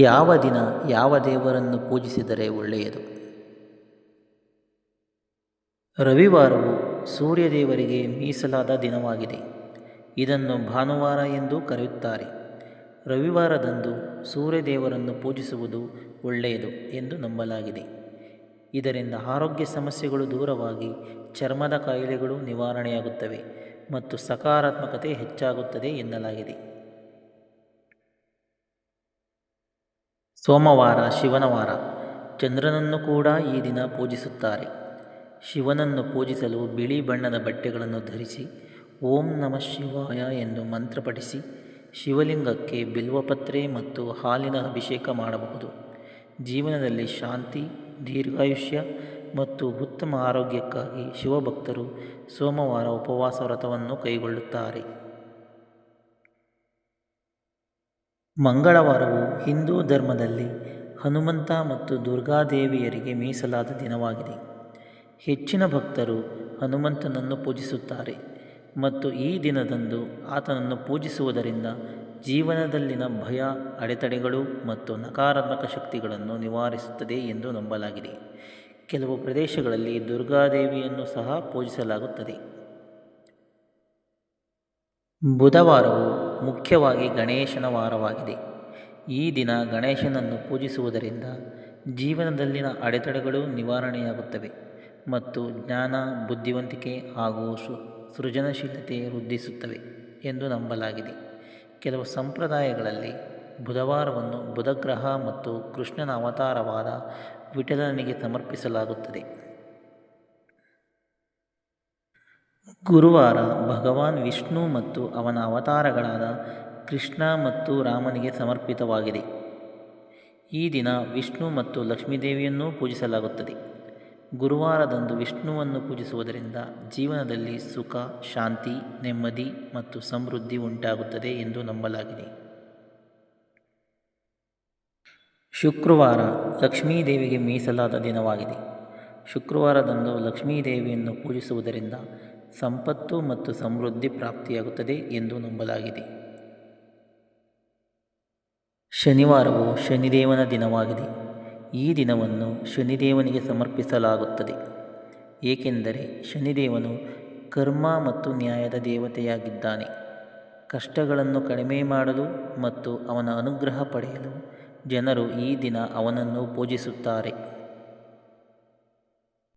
ಯಾವ ದಿನ ಯಾವ ದೇವರನ್ನು ಪೂಜಿಸಿದರೆ ಒಳ್ಳೆಯದು? ರವಿವಾರವು ಸೂರ್ಯದೇವರಿಗೆ ಮೀಸಲಾದ ದಿನವಾಗಿದೆ. ಇದನ್ನು ಭಾನುವಾರ ಎಂದು ಕರೆಯುತ್ತಾರೆ. ರವಿವಾರದಂದು ಸೂರ್ಯದೇವರನ್ನು ಪೂಜಿಸುವುದು ಒಳ್ಳೆಯದು ಎಂದು ನಂಬಲಾಗಿದೆ. ಇದರಿಂದ ಆರೋಗ್ಯ ಸಮಸ್ಯೆಗಳು ದೂರವಾಗಿ ಚರ್ಮದ ಕಾಯಿಲೆಗಳು ನಿವಾರಣೆಯಾಗುತ್ತವೆ ಮತ್ತು ಸಕಾರಾತ್ಮಕತೆ ಹೆಚ್ಚಾಗುತ್ತದೆ ಎನ್ನಲಾಗಿದೆ. ಸೋಮವಾರ ಶಿವನ ವಾರ ಚಂದ್ರನನ್ನು ಕೂಡ ಈ ದಿನ ಪೂಜಿಸುತ್ತಾರೆ. ಶಿವನನ್ನು ಪೂಜಿಸಲು ಬಿಳಿ ಬಣ್ಣದ ಬಟ್ಟೆಗಳನ್ನು ಧರಿಸಿ ಓಂ ನಮಃ ಶಿವಾಯ ಎಂದು ಮಂತ್ರ ಪಠಿಸಿ ಶಿವಲಿಂಗಕ್ಕೆ ಬಿಲ್ವಪತ್ರೆ ಮತ್ತು ಹಾಲಿನ ಅಭಿಷೇಕ ಮಾಡಬಹುದು. ಜೀವನದಲ್ಲಿ ಶಾಂತಿ, ದೀರ್ಘಾಯುಷ್ಯ ಮತ್ತು ಉತ್ತಮ ಆರೋಗ್ಯಕ್ಕಾಗಿ ಶಿವಭಕ್ತರು ಸೋಮವಾರ ಉಪವಾಸ ವ್ರತವನ್ನು ಕೈಗೊಳ್ಳುತ್ತಾರೆ. ಮಂಗಳವಾರವು ಹಿಂದೂ ಧರ್ಮದಲ್ಲಿ ಹನುಮಂತ ಮತ್ತು ದುರ್ಗಾದೇವಿಯರಿಗೆ ಮೀಸಲಾದ ದಿನವಾಗಿದೆ. ಹೆಚ್ಚಿನ ಭಕ್ತರು ಹನುಮಂತನನ್ನು ಪೂಜಿಸುತ್ತಾರೆ ಮತ್ತು ಈ ದಿನದಂದು ಆತನನ್ನು ಪೂಜಿಸುವುದರಿಂದ ಜೀವನದಲ್ಲಿನ ಭಯ, ಅಡೆತಡೆಗಳು ಮತ್ತು ನಕಾರಾತ್ಮಕ ಶಕ್ತಿಗಳನ್ನು ನಿವಾರಿಸುತ್ತದೆ ಎಂದು ನಂಬಲಾಗಿದೆ. ಕೆಲವು ಪ್ರದೇಶಗಳಲ್ಲಿ ದುರ್ಗಾದೇವಿಯನ್ನು ಸಹ ಪೂಜಿಸಲಾಗುತ್ತದೆ. ಬುಧವಾರವು ಮುಖ್ಯವಾಗಿ ಗಣೇಶನ ವಾರವಾಗಿದೆ. ಈ ದಿನ ಗಣೇಶನನ್ನು ಪೂಜಿಸುವುದರಿಂದ ಜೀವನದಲ್ಲಿನ ಅಡೆತಡೆಗಳು ನಿವಾರಣೆಯಾಗುತ್ತವೆ ಮತ್ತು ಜ್ಞಾನ, ಬುದ್ಧಿವಂತಿಕೆ ಹಾಗೂ ಸೃಜನಶೀಲತೆ ವೃದ್ಧಿಸುತ್ತವೆ ಎಂದು ನಂಬಲಾಗಿದೆ. ಕೆಲವು ಸಂಪ್ರದಾಯಗಳಲ್ಲಿ ಬುಧವಾರವನ್ನು ಬುಧಗ್ರಹ ಮತ್ತು ಕೃಷ್ಣನ ಅವತಾರವಾದ ವಿಠಲನಿಗೆ ಸಮರ್ಪಿಸಲಾಗುತ್ತದೆ. ಗುರುವಾರ ಭಗವಾನ್ ವಿಷ್ಣು ಮತ್ತು ಅವನ ಅವತಾರಗಳಾದ ಕೃಷ್ಣ ಮತ್ತು ರಾಮನಿಗೆ ಸಮರ್ಪಿತವಾಗಿದೆ. ಈ ದಿನ ವಿಷ್ಣು ಮತ್ತು ಲಕ್ಷ್ಮೀದೇವಿಯನ್ನೂ ಪೂಜಿಸಲಾಗುತ್ತದೆ. ಗುರುವಾರದಂದು ವಿಷ್ಣುವನ್ನು ಪೂಜಿಸುವುದರಿಂದ ಜೀವನದಲ್ಲಿ ಸುಖ, ಶಾಂತಿ, ನೆಮ್ಮದಿ ಮತ್ತು ಸಮೃದ್ಧಿ ಉಂಟಾಗುತ್ತದೆ ಎಂದು ನಂಬಲಾಗಿದೆ. ಶುಕ್ರವಾರ ಲಕ್ಷ್ಮೀದೇವಿಗೆ ಮೀಸಲಾದ ದಿನವಾಗಿದೆ. ಶುಕ್ರವಾರದಂದು ಲಕ್ಷ್ಮೀದೇವಿಯನ್ನು ಪೂಜಿಸುವುದರಿಂದ ಸಂಪತ್ತು ಮತ್ತು ಸಮೃದ್ಧಿ ಪ್ರಾಪ್ತಿಯಾಗುತ್ತದೆ ಎಂದು ನಂಬಲಾಗಿದೆ. ಶನಿವಾರವು ಶನಿದೇವನ ದಿನವಾಗಿದೆ. ಈ ದಿನವನ್ನು ಶನಿದೇವನಿಗೆ ಸಮರ್ಪಿಸಲಾಗುತ್ತದೆ. ಏಕೆಂದರೆ ಶನಿದೇವನು ಕರ್ಮ ಮತ್ತು ನ್ಯಾಯದ ದೇವತೆಯಾಗಿದ್ದಾನೆ. ಕಷ್ಟಗಳನ್ನು ಕಡಿಮೆ ಮಾಡಲು ಮತ್ತು ಅವನ ಅನುಗ್ರಹ ಪಡೆಯಲು ಜನರು ಈ ದಿನ ಅವನನ್ನು ಪೂಜಿಸುತ್ತಾರೆ.